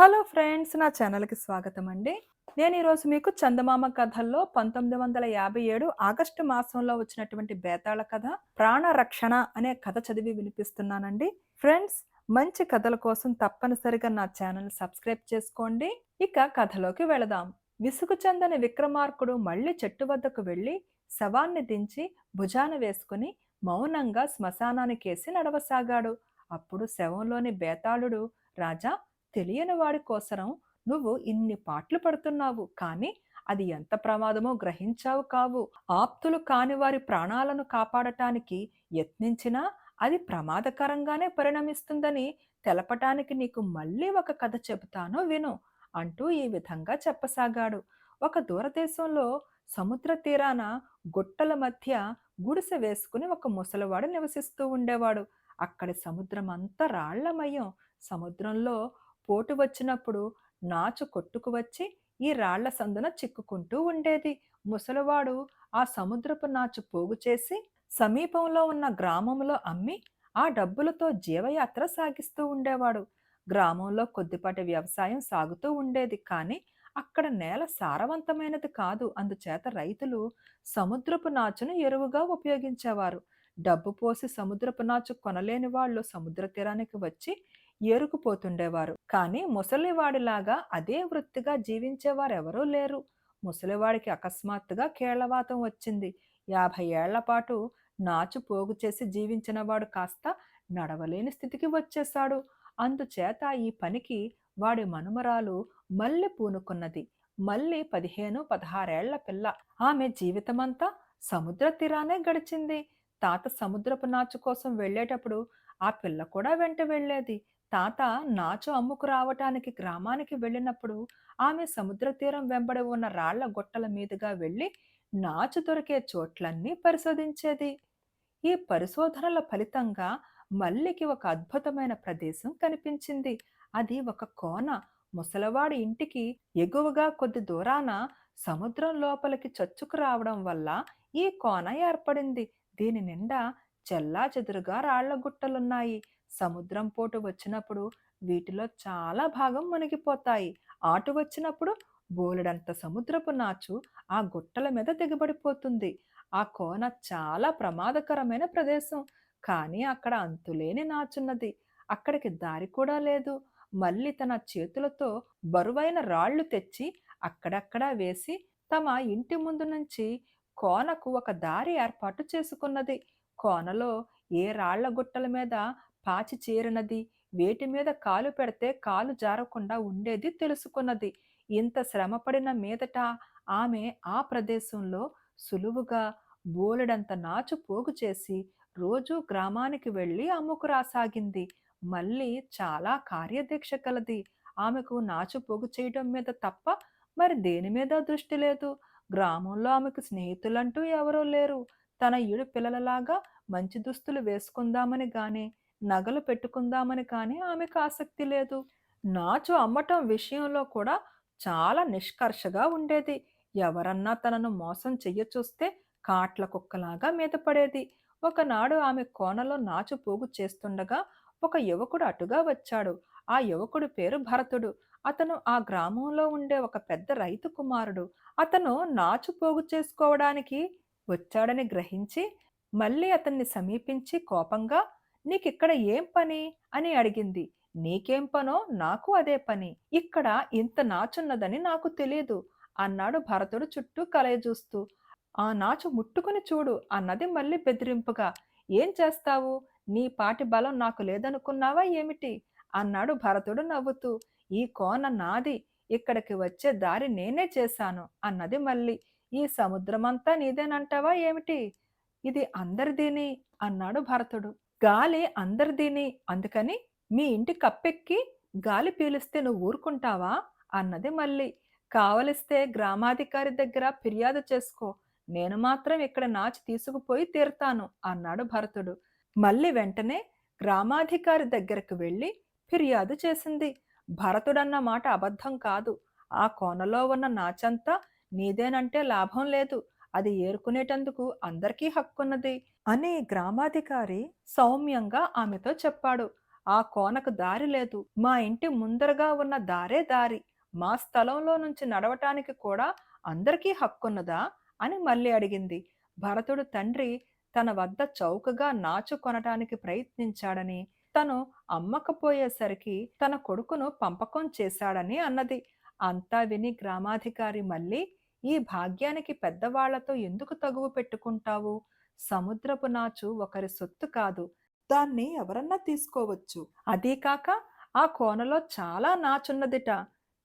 Hello friends నా ఛానల్కి స్వాగతం అండి. నేను ఈరోజు మీకు చందమామ కథల్లో పంతొమ్మిది వందల యాభై ఏడు ఆగస్టు మాసంలో వచ్చినటువంటి బేతాళ కథ ప్రాణ రక్షణ అనే కథ చదివి వినిపిస్తున్నానండి. ఫ్రెండ్స్ మంచి కథల కోసం తప్పనిసరిగా నా ఛానల్ సబ్స్క్రైబ్ చేసుకోండి. ఇక కథలోకి వెళదాం. విసుగు చెందని విక్రమార్కుడు మళ్ళీ చెట్టు వద్దకు వెళ్ళి శవాన్ని దించి భుజాన వేసుకుని మౌనంగా శ్మశానానికేసి నడవసాగాడు. అప్పుడు శవంలోని బేతాళుడు రాజా తెలియని వాడి కోసరం నువ్వు ఇన్ని పాటలు పడుతున్నావు. కానీ అది ఎంత ప్రమాదమో గ్రహించావు కావు. ఆప్తులు కాని వారి ప్రాణాలను కాపాడటానికి యత్నించినా అది ప్రమాదకరంగానే పరిణమిస్తుందని తెలపటానికి నీకు మళ్ళీ ఒక కథ చెబుతాను విను అంటూ ఈ విధంగా చెప్పసాగాడు. ఒక దూరదేశంలో సముద్ర తీరాన గుట్టల మధ్య గుడిసె వేసుకుని ఒక ముసలివాడు నివసిస్తూ ఉండేవాడు. అక్కడి సముద్రం అంతా రాళ్ళమయం. సముద్రంలో పోటు వచ్చినప్పుడు నాచు కొట్టుకు వచ్చి ఈ రాళ్ళ సందున చిక్కుకుంటూ ఉండేది. ముసలివాడు ఆ సముద్రపు నాచు పోగు చేసి సమీపంలో ఉన్న గ్రామంలో అమ్మి ఆ డబ్బులతో జీవయాత్ర సాగిస్తూ ఉండేవాడు. గ్రామంలో కొద్దిపాటి వ్యవసాయం సాగుతూ ఉండేది కానీ అక్కడ నేల సారవంతమైనది కాదు. అందుచేత రైతులు సముద్రపు నాచును ఎరువుగా ఉపయోగించేవారు. డబ్బు పోసి సముద్రపు నాచు కొనలేని వాళ్ళు సముద్ర తీరానికి వచ్చి ఏరుకుపోతుండేవారు కానీ ముసలివాడిలాగా అదే వృత్తిగా జీవించేవారెవరూ లేరు. ముసలివాడికి అకస్మాత్తుగా కేళ్ళవాతం వచ్చింది. యాభై ఏళ్ళ పాటు నాచు పోగు చేసి జీవించినవాడు కాస్త నడవలేని స్థితికి వచ్చేశాడు. అందుచేత ఈ పనికి వాడి మనుమరాలు మళ్ళీ పూనుకున్నది. మళ్ళీ పదిహేను పదహారేళ్ళ పిల్ల. ఆమె జీవితమంతా సముద్ర తీరానే గడిచింది. తాత సముద్రపు నాచు కోసం వెళ్ళేటప్పుడు ఆ పిల్ల కూడా వెంట వెళ్ళేది. తాత నాచు అమ్ముకు రావటానికి గ్రామానికి వెళ్ళినప్పుడు ఆమె సముద్ర తీరం వెంబడి ఉన్న రాళ్ళ గొట్టల మీదుగా వెళ్ళి నాచు దొరికే చోట్లన్నీ పరిశోధించేది. ఈ పరిశోధనల ఫలితంగా మల్లికి ఒక అద్భుతమైన ప్రదేశం కనిపించింది. అది ఒక కోన. ముసలవాడి ఇంటికి ఎగువగా కొద్ది దూరాన సముద్రం లోపలికి చచ్చుకు రావడం వల్ల ఈ కోన ఏర్పడింది. దీని నిండా చెల్లా చెదురుగా రాళ్ళ గుట్టలున్నాయి. సముద్రం పోటు వచ్చినప్పుడు వీటిలో చాలా భాగం మునిగిపోతాయి ఆటు వచ్చినప్పుడు బోలెడంత సముద్రపు నాచు ఆ గుట్టల మీద దిగబడిపోతుంది. ఆ కోన చాలా ప్రమాదకరమైన ప్రదేశం. కానీ అక్కడ అంతులేని నాచున్నది. అక్కడికి దారి కూడా లేదు. మళ్ళీ తన చేతులతో బరువైన రాళ్ళు తెచ్చి అక్కడక్కడా వేసి తమ ఇంటి ముందు నుంచి కోనకు ఒక దారి ఏర్పాటు చేసుకున్నది. కోనలో ఏ రాళ్ళ గుట్టల మీద పాచి చేరినది. వేటి మీద కాలు పెడితే కాలు జారకుండా ఉండేది తెలుసుకున్నది. ఇంత శ్రమపడిన మీదట ఆమె ఆ ప్రదేశంలో సులువుగా బోలెడంత నాచు పోగు చేసి రోజు గ్రామానికి వెళ్ళి అమ్ముకు రాసాగింది. మళ్ళీ చాలా కార్యదీక్ష కలది. ఆమెకు నాచు పోగు చేయడం మీద తప్ప మరి దేని మీద దృష్టి లేదు. గ్రామంలో ఆమెకు స్నేహితులంటూ ఎవరూ లేరు. తన ఈడు పిల్లలలాగా మంచి దుస్తులు వేసుకుందామని గానే నగలు పెట్టుకుందామని కానీ ఆమెకు ఆసక్తి లేదు. నాచు అమ్మటం విషయంలో కూడా చాలా నిష్కర్షగా ఉండేది. ఎవరన్నా తనను మోసం చెయ్యచూస్తే కాట్ల కుక్కలాగా మీద పడేది. ఒకనాడు ఆమె కోనలో నాచు పోగు చేస్తుండగా ఒక యువకుడు అటుగా వచ్చాడు. ఆ యువకుడు పేరు భరతుడు. అతను ఆ గ్రామంలో ఉండే ఒక పెద్ద రైతు కుమారుడు. అతను నాచు పోగు చేసుకోవడానికి వచ్చాడని గ్రహించి మళ్ళీ అతన్ని సమీపించి కోపంగా నీకిక్కడ ఏం పని? అని అడిగింది. నీకేం పనో? నాకు అదే పని. ఇక్కడ ఇంత నాచున్నదని నాకు తెలియదు అన్నాడు భరతుడు చుట్టూ కలయజూస్తూ ఆ నాచు ముట్టుకుని చూడు అన్నది మళ్ళీ బెదిరింపుగా. ఏం చేస్తావు? నీ పాటి బలం నాకు లేదనుకున్నావా ఏమిటి? అన్నాడు భరతుడు నవ్వుతూ. ఈ కోన నాది. ఇక్కడికి వచ్చే దారి నేనే చేశాను అన్నది మళ్ళీ. ఈ సముద్రమంతా నీదేనంటావా ఏమిటి? ఇది అందరిదీని అన్నాడు భరతుడు. గాలి అందరిదిని అందుకని మీ ఇంటి కప్పెక్కి గాలి పీలిస్తే నువ్వు ఊరుకుంటావా? అన్నది మళ్ళీ. కావలిస్తే గ్రామాధికారి దగ్గర ఫిర్యాదు చేసుకో. నేను మాత్రం ఇక్కడ నాచి తీసుకుపోయి తీరుతాను అన్నాడు భరతుడు. మళ్ళీ వెంటనే గ్రామాధికారి దగ్గరకు వెళ్ళి ఫిర్యాదు చేసింది. భరతుడన్న మాట అబద్ధం కాదు. ఆ కోనలో ఉన్న నాచంతా నీదేనంటే లాభం లేదు. అది ఏరుకునేటందుకు అందరికీ హక్కున్నది అని గ్రామాధికారి సౌమ్యంగా ఆమెతో చెప్పాడు. ఆ కోనకు దారి లేదు. మా ఇంటి ముందరగా ఉన్న దారే దారి. మా స్థలంలో నుంచి నడవటానికి కూడా అందరికీ హక్కున్నదా? అని మళ్ళీ అడిగింది. భరతుడు తండ్రి తన వద్ద చౌకగా నాచు కొనటానికి ప్రయత్నించాడని తను అమ్మకపోయేసరికి తన కొడుకును పంపకం చేశాడని అన్నది. అంతా విని గ్రామాధికారి మళ్ళీ ఈ భాగ్యానికి పెద్దవాళ్ళతో ఎందుకు తగువు పెట్టుకుంటావు? సముద్రపు నాచు ఒకరి సొత్తు కాదు. దాన్ని ఎవరన్నా తీసుకోవచ్చు. అదీ కాక ఆ కోనలో చాలా నాచున్నదిట.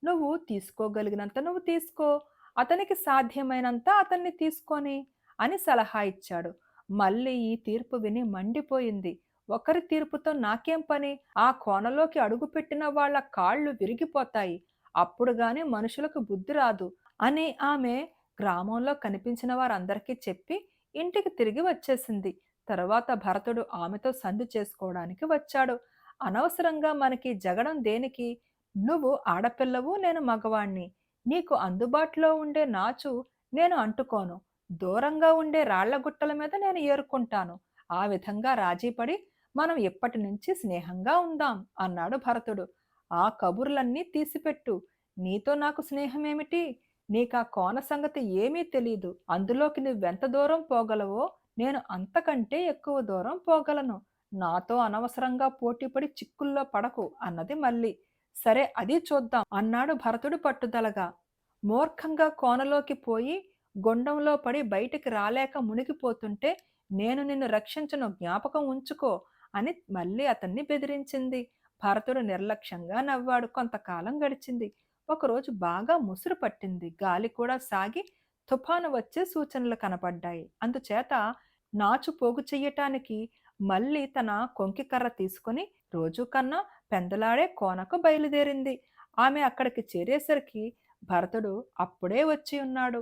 నువ్వు తీసుకోగలిగినంత నువ్వు తీసుకో. అతనికి సాధ్యమైనంత అతన్ని తీసుకొని అని సలహా ఇచ్చాడు. మళ్ళీ ఈ తీర్పు విని మండిపోయింది. ఒకరి తీర్పుతో నాకేం పని? ఆ కోనలోకి అడుగుపెట్టిన వాళ్ళ కాళ్ళు విరిగిపోతాయి. అప్పుడు గాని మనుషులకు బుద్ధి రాదు. అని ఆమె గ్రామంలో కనిపించిన వారందరికీ చెప్పి ఇంటికి తిరిగి వచ్చేసింది. తర్వాత భరతుడు ఆమెతో సంధి చేసుకోవడానికి వచ్చాడు. అనవసరంగా మనకి జగడం దేనికి? నువ్వు ఆడపిల్లవు నేను మగవాణ్ణి. నీకు అందుబాటులో ఉండే నాచు నేను అంటుకోను. దూరంగా ఉండే రాళ్ళ గుట్టల మీద నేను ఏరుకుంటాను. ఆ విధంగా రాజీపడి మనం ఎప్పటి నుంచి స్నేహంగా ఉందాం? అన్నాడు భరతుడు. ఆ కబుర్లన్నీ తీసిపెట్టు. నీతో నాకు స్నేహమేమిటి? నీకా కోన సంగతి ఏమీ తెలీదు. అందులోకి నువ్వెంత దూరం పోగలవో నేను అంతకంటే ఎక్కువ దూరం పోగలను. నాతో అనవసరంగా పోటీపడి చిక్కుల్లో పడకు అన్నది మళ్ళీ. సరే అది చూద్దాం అన్నాడు భరతుడు పట్టుదలగా. మూర్ఖంగా కోనలోకి పోయి గొండంలో పడి బయటికి రాలేక మునిగిపోతుంటే నేను నిన్ను రక్షించను జ్ఞాపకం ఉంచుకో అని మళ్ళీ అతన్ని బెదిరించింది. భరతుడు నిర్లక్ష్యంగా నవ్వాడు. కొంతకాలం గడిచింది. ఒకరోజు బాగా ముసురు పట్టింది. గాలి కూడా సాగి తుఫాను వచ్చే సూచనలు కనపడ్డాయి. అందుచేత నాచు పోగు చెయ్యటానికి మళ్ళీ తన కొంకికర్ర తీసుకుని రోజు కన్నా పెందలాడే కోనకు బయలుదేరింది. ఆమె అక్కడికి చేరేసరికి భరతుడు అప్పుడే వచ్చి ఉన్నాడు.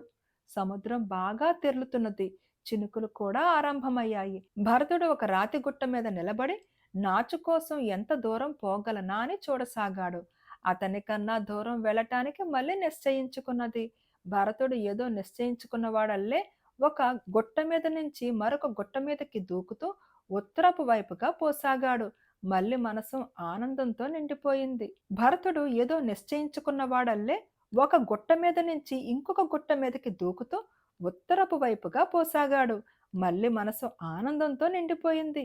సముద్రం బాగా తెరులుతున్నది. చినుకులు కూడా ఆరంభమయ్యాయి. భరతుడు ఒక రాతి గుట్ట మీద నిలబడి నాచు కోసం ఎంత దూరం పోగలనా అని చూడసాగాడు. అతని కన్నా దూరం వెళ్ళటానికి మళ్ళీ నిశ్చయించుకున్నది. భరతుడు ఏదో నిశ్చయించుకున్నవాడల్లే ఒక గుట్ట మీద నుంచి మరొక గుట్ట మీదకి దూకుతూ ఉత్తరపు వైపుగా పోసాగాడు. మళ్ళీ మనసు ఆనందంతో నిండిపోయింది. భరతుడు ఏదో నిశ్చయించుకున్నవాడల్లే ఒక గుట్ట మీద నుంచి ఇంకొక గుట్ట మీదకి దూకుతూ ఉత్తరపు వైపుగా పోసాగాడు. మళ్ళీ మనసు ఆనందంతో నిండిపోయింది.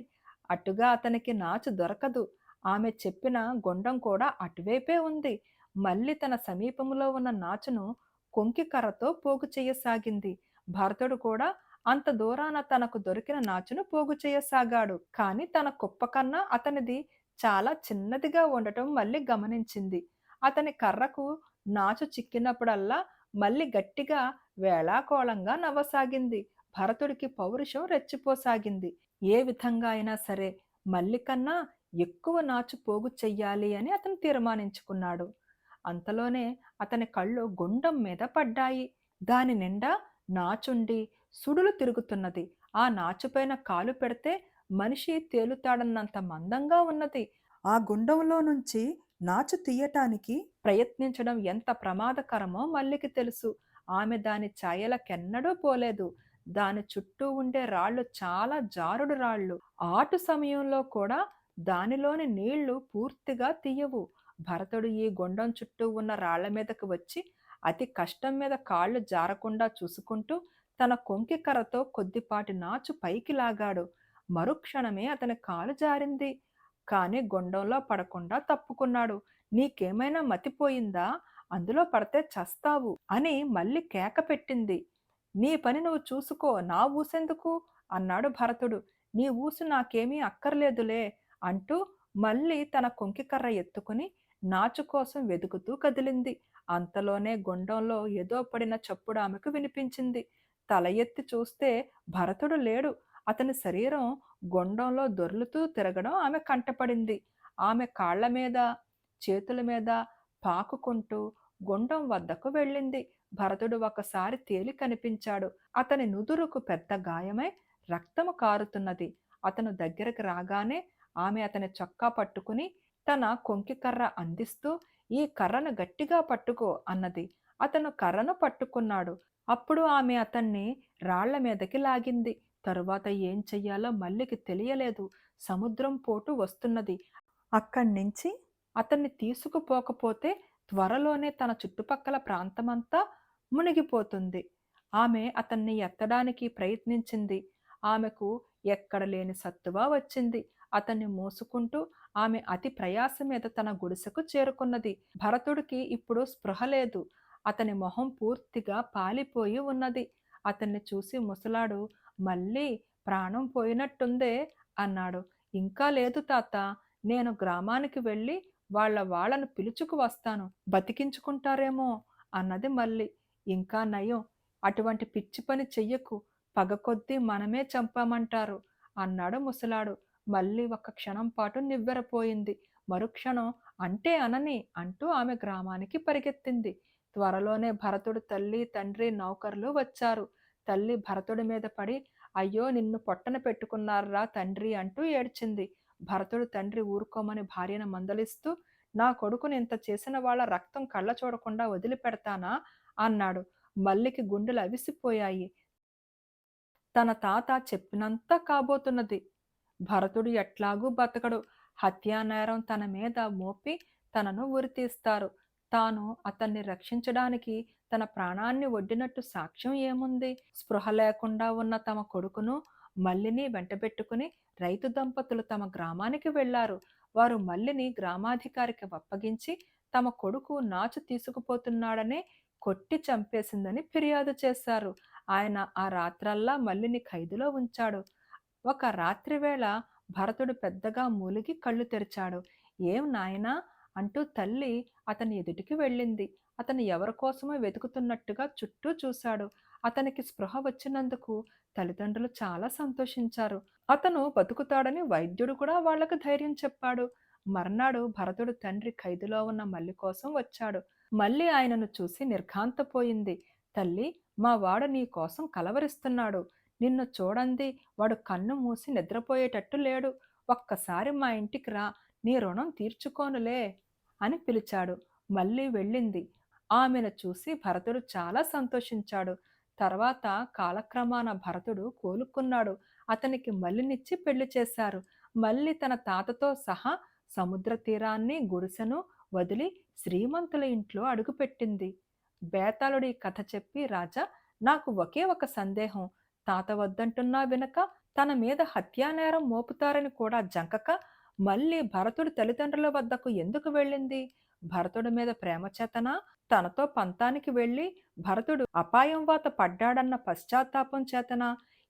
అటుగా అతనికి నాచు దొరకదు. ఆమె చెప్పిన గుండం కూడా అటువైపే ఉంది. మళ్ళీ తన సమీపంలో ఉన్న నాచును కొంకి కర్రతో పోగు చేయసాగింది. భరతుడు కూడా అంత దూరాన తనకు దొరికిన నాచును పోగు చేయసాగాడు. కానీ తన కుప్ప కన్నా అతనిది చాలా చిన్నదిగా ఉండటం మళ్ళీ గమనించింది. అతని కర్రకు నాచు చిక్కినప్పుడల్లా మళ్ళీ గట్టిగా వేళాకోళంగా నవ్వసాగింది. భరతుడికి పౌరుషం రెచ్చిపోసాగింది. ఏ విధంగా అయినా సరే మల్లికన్నా ఎక్కువ నాచు పోగు చెయ్యాలి అని అతను తీర్మానించుకున్నాడు. అంతలోనే అతని కళ్ళు గుండం మీద పడ్డాయి. దాని నిండా నాచుండి సుడులు తిరుగుతున్నది. ఆ నాచుపైన కాలు పెడితే మనిషి తేలుతాడన్నంత మందంగా ఉన్నది. ఆ గుండంలో నుంచి నాచు తీయటానికి ప్రయత్నించడం ఎంత ప్రమాదకరమో మల్లికి తెలుసు. ఆమె దాని ఛాయలకెన్నడూ పోలేదు. దాని చుట్టూ ఉండే రాళ్ళు చాలా జారుడు రాళ్ళు. ఆటు సమయంలో కూడా దానిలోని నీళ్ళు పూర్తిగా తీయవు. భరతుడు ఈ గుండం చుట్టూ ఉన్న రాళ్ళ మీదకు వచ్చి అతి కష్టం మీద కాళ్ళు జారకుండా చూసుకుంటూ తన కొంకి కర్రతో కొద్దిపాటి నాచు పైకి లాగాడు. మరుక్షణమే అతని కాలు జారింది. కానీ గుండంలో పడకుండా తప్పుకున్నాడు. నీకేమైనా మతిపోయిందా అందులో పడితే చస్తావు అని మళ్ళీ కేక పెట్టింది. నీ పని నువ్వు చూసుకో నా ఊసెందుకు? అన్నాడు భరతుడు. నీ ఊసు నాకేమీ అక్కర్లేదులే. అంటూ మళ్ళీ తన కొంకికర్ర ఎత్తుకుని నాచు కోసం వెతుకుతూ కదిలింది. అంతలోనే గుండంలో ఏదో పడిన చప్పుడు ఆమెకు వినిపించింది. తల ఎత్తి చూస్తే భరతుడు లేడు. అతని శరీరం గుండంలో దొర్లుతూ తిరగడం ఆమె కంటపడింది. ఆమె కాళ్ళ మీద చేతుల మీద పాకుకుంటూ గుండం వద్దకు వెళ్ళింది. భరతుడు ఒకసారి తేలి కనిపించాడు. అతని నుదురుకు పెద్ద గాయమై రక్తము కారుతున్నది. అతను దగ్గరకు రాగానే ఆమె అతని చొక్కా పట్టుకుని తన కొంకి కర్ర అందిస్తూ ఈ కర్రను గట్టిగా పట్టుకో అన్నది. అతను కర్రను పట్టుకున్నాడు. అప్పుడు ఆమె అతన్ని రాళ్ళ మీదకి లాగింది. తరువాత ఏం చెయ్యాలో మల్లికి తెలియలేదు. సముద్రం పోటు వస్తున్నది. అక్కడి నుంచి అతన్ని తీసుకుపోకపోతే త్వరలోనే తన చుట్టుపక్కల ప్రాంతమంతా మునిగిపోతుంది. ఆమె అతన్ని ఎత్తడానికి ప్రయత్నించింది. ఆమెకు ఎక్కడ లేని సత్తువా వచ్చింది. అతన్ని మోసుకుంటూ ఆమె అతి ప్రయాస మీద తన గుడిసెకు చేరుకున్నది. భరతుడికి ఇప్పుడు స్పృహ లేదు. అతని మొహం పూర్తిగా పాలిపోయి ఉన్నది. అతన్ని చూసి ముసలాడు మళ్ళీ ప్రాణం పోయినట్టుందే అన్నాడు. ఇంకా లేదు తాత. నేను గ్రామానికి వెళ్ళి వాళ్ళ వాళ్ళను పిలుచుకు వస్తాను. బతికించుకుంటారేమో అన్నది మళ్ళీ. ఇంకా నయం. అటువంటి పిచ్చి పని చెయ్యకు. పగ కొద్దీ మనమే చంపామంటారు అన్నాడు ముసలాడు. మళ్ళీ ఒక క్షణం పాటు నివ్వెరపోయింది. మరుక్షణం అంటే అనని అంటూ ఆమె గ్రామానికి పరిగెత్తింది. త్వరలోనే భరతుడు తల్లి తండ్రి నౌకర్లు వచ్చారు. తల్లి భరతుడి మీద పడి అయ్యో నిన్ను పొట్టన పెట్టుకున్నారా తండ్రి? అంటూ ఏడ్చింది. భరతుడు తండ్రి ఊరుకోమని భార్యను మందలిస్తూ నా కొడుకుని ఇంత చేసిన వాళ్ళ రక్తం కళ్ళ చూడకుండా వదిలిపెడతానా? అన్నాడు. మల్లికి గుండెలు అవిసిపోయాయి. తన తాత చెప్పినంత కాబోతున్నది. భరతుడు ఎట్లాగూ బతకడు. హత్యానేరం తన మీద మోపి తనను ఉరితీస్తారు. తాను అతన్ని రక్షించడానికి తన ప్రాణాన్ని ఒడ్డినట్టు సాక్ష్యం ఏముంది? స్పృహ లేకుండా ఉన్న తమ కొడుకును మల్లిని వెంటబెట్టుకుని రైతు దంపతులు తమ గ్రామానికి వెళ్ళారు వారు మల్లిని గ్రామాధికారికి అప్పగించి తమ కొడుకు నాచు తీసుకుపోతున్నాడనే కొట్టి చంపేసిందని ఫిర్యాదు చేశారు. ఆయన ఆ రాత్రల్లా మల్లిని ఖైదులో ఉంచాడు. ఒక రాత్రివేళ భరతుడు పెద్దగా మూలిగి కళ్ళు తెరిచాడు. ఏం నాయనా అంటూ తల్లి అతని ఎదుటికి వెళ్ళింది. అతను ఎవరికోసమో వెతుకుతున్నట్టుగా చుట్టూ చూశాడు. అతనికి స్పృహ వచ్చినందుకు తల్లిదండ్రులు చాలా సంతోషించారు. అతను బతుకుతాడని వైద్యుడు కూడా వాళ్ళకు ధైర్యం చెప్పాడు. మర్నాడు భరతుడు తండ్రి ఖైదులో ఉన్న మల్లి కోసం వచ్చాడు. మళ్ళీ ఆయనను చూసి నిర్ఘాంతపోయింది. తల్లి మా వాడు నీ కోసం కలవరిస్తున్నాడు. నిన్ను చూడండి వాడు కన్ను మూసి నిద్రపోయేటట్టు లేడు. ఒక్కసారి మా ఇంటికి రా నీ రుణం తీర్చుకోనులే అని పిలిచాడు. మళ్ళీ వెళ్ళింది. ఆమెను చూసి భరతుడు చాలా సంతోషించాడు. తర్వాత కాలక్రమాన భరతుడు కోలుకున్నాడు. అతనికి మల్లినిచ్చి పెళ్ళి చేశారు. మళ్ళీ తన తాతతో సహా సముద్ర తీరాన్ని గుడిసెను వదిలి శ్రీమంతుల ఇంట్లో అడుగుపెట్టింది. బేతాళుడి కథ చెప్పి రాజా నాకు ఒకే ఒక సందేహం. తాత వద్దంటున్నా వినక తన మీద హత్యానేరం మోపుతారని కూడా జంకక మళ్ళీ భరతుడి తల్లిదండ్రుల వద్దకు ఎందుకు వెళ్ళింది? భరతుడి మీద ప్రేమచేతన తనతో పంతానికి వెళ్ళి భరతుడు అపాయం వాత పడ్డాడన్న పశ్చాత్తాపం చేతన?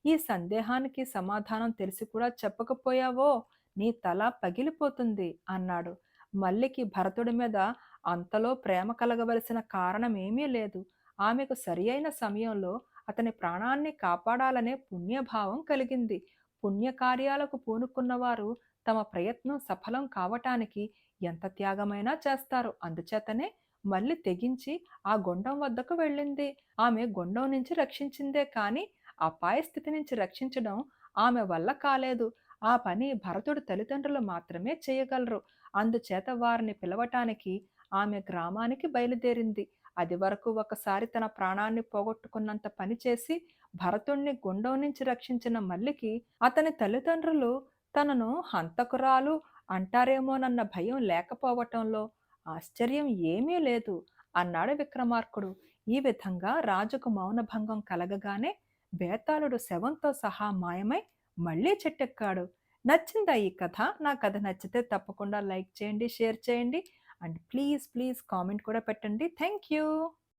ఈ సందేహానికి సమాధానం తెలిసి కూడా చెప్పకపోయావో? నీ తల పగిలిపోతుంది అన్నాడు. మల్లికి భరతుడి మీద అంతలో ప్రేమ కలగవలసిన కారణమేమీ లేదు. ఆమెకు సరి అయిన సమయంలో అతని ప్రాణాన్ని కాపాడాలనే పుణ్యభావం కలిగింది. పుణ్యకార్యాలకు పూనుకున్నవారు తమ ప్రయత్నం సఫలం కావటానికి ఎంత త్యాగమైనా చేస్తారు. అందుచేతనే మళ్ళీ తెగించి ఆ గుండం వద్దకు వెళ్ళింది. ఆమె గుండం నుంచి రక్షించిందే కానీ అపాయ స్థితి నుంచి రక్షించడం ఆమె వల్ల కాలేదు. ఆ పని భరతుడు తల్లిదండ్రులు మాత్రమే చేయగలరు. అందుచేత వారిని పిలవటానికి ఆమె గ్రామానికి బయలుదేరింది. అది వరకు ఒకసారి తన ప్రాణాన్ని పోగొట్టుకున్నంత పని చేసి భరతుణ్ణి గుండం నుంచి రక్షించిన మల్లికి అతని తల్లిదండ్రులు తనను హంతకురాలు అంటారేమోనన్న భయం లేకపోవటంలో ఆశ్చర్యం ఏమీ లేదు అన్నాడు విక్రమార్కుడు. ఈ విధంగా రాజుకు మౌనభంగం కలగగానే బేతాళుడు శవంతో సహా మాయమై మళ్ళీ చెట్టెక్కాడు. నచ్చిందా ఈ కథ? నా కథ నచ్చితే తప్పకుండా లైక్ చేయండి షేర్ చేయండి. అండ్ ప్లీజ్ ప్లీజ్ కామెంట్ కూడా పెట్టండి. Thank you